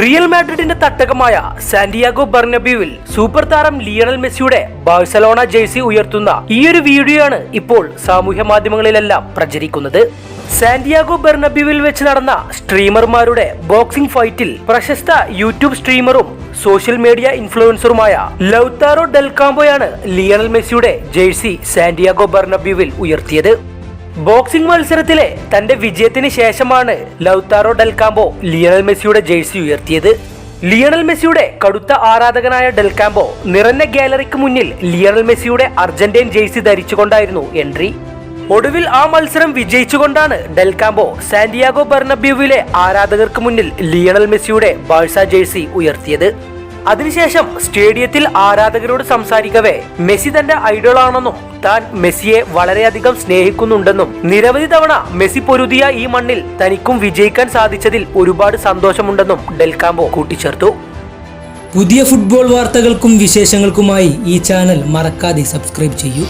Real മാഡ്രിഡിന്റെ തട്ടകമായ Santiago ബർണബ്യൂവിൽ സൂപ്പർ താരം ലിയണൽ മെസ്സിയുടെ ബാഴ്സലോണ ജേഴ്സി ഉയർത്തുന്ന ഈയൊരു വീഡിയോയാണ് ഇപ്പോൾ സാമൂഹ്യ മാധ്യമങ്ങളിലെല്ലാം പ്രചരിക്കുന്നത്. സാന്റിയാഗോ ബെർണബ്യൂവിൽ വെച്ച് നടന്ന സ്ട്രീമർമാരുടെ ബോക്സിംഗ് ഫൈറ്റിൽ പ്രശസ്ത യൂട്യൂബ് സ്ട്രീമറും സോഷ്യൽ മീഡിയ ഇൻഫ്ലുവൻസറുമായ ലൗത്താറോ ഡെൽകാംബോയാണ് ലിയണൽ മെസ്സിയുടെ ജേഴ്സി സാന്റിയാഗോ ബെർണബ്യൂവിൽ ഉയർത്തിയത്. ബോക്സിംഗ് മത്സരത്തിലെ തന്റെ വിജയത്തിന് ശേഷമാണ് ലൗത്താറോ ഡെൽകാംബോ ലിയണൽ മെസ്സിയുടെ ജേഴ്സി ഉയർത്തിയത്. ലിയണൽ മെസ്സിയുടെ കടുത്ത ആരാധകനായ ഡെൽകാംബോ നിറഞ്ഞ ഗാലറിക്ക് മുന്നിൽ ലിയണൽ മെസ്സിയുടെ അർജന്റീൻ ജേഴ്സി ധരിച്ചുകൊണ്ടായിരുന്നു എൻട്രി. ഒടുവിൽ ആ മത്സരം വിജയിച്ചുകൊണ്ടാണ് ഡെൽകാംബോ സാന്റിയാഗോ ബർണബ്യൂവിലെ ആരാധകർക്ക് മുന്നിൽ ലിയണൽ മെസ്സിയുടെ ബാഴ്സ ജേഴ്സി ഉയർത്തിയത്. അതിനുശേഷം സ്റ്റേഡിയത്തിൽ ആരാധകരോട് സംസാരിക്കവേ മെസ്സി തന്റെ ഐഡോളാണെന്നും താൻ മെസ്സിയെ വളരെയധികം സ്നേഹിക്കുന്നുണ്ടെന്നും. നിരവധി തവണ മെസ്സി പൊരുതിയ ഈ മണ്ണിൽ തനിക്കും വിജയിക്കാൻ സാധിച്ചതിൽ ഒരുപാട് സന്തോഷമുണ്ടെന്നും ഡെൽകാംബോ കൂട്ടിച്ചേർത്തു. പുതിയ ഫുട്ബോൾ വാർത്തകൾക്കും വിശേഷങ്ങൾക്കുമായി ഈ ചാനൽ മറക്കാതെ സബ്സ്ക്രൈബ് ചെയ്യൂ.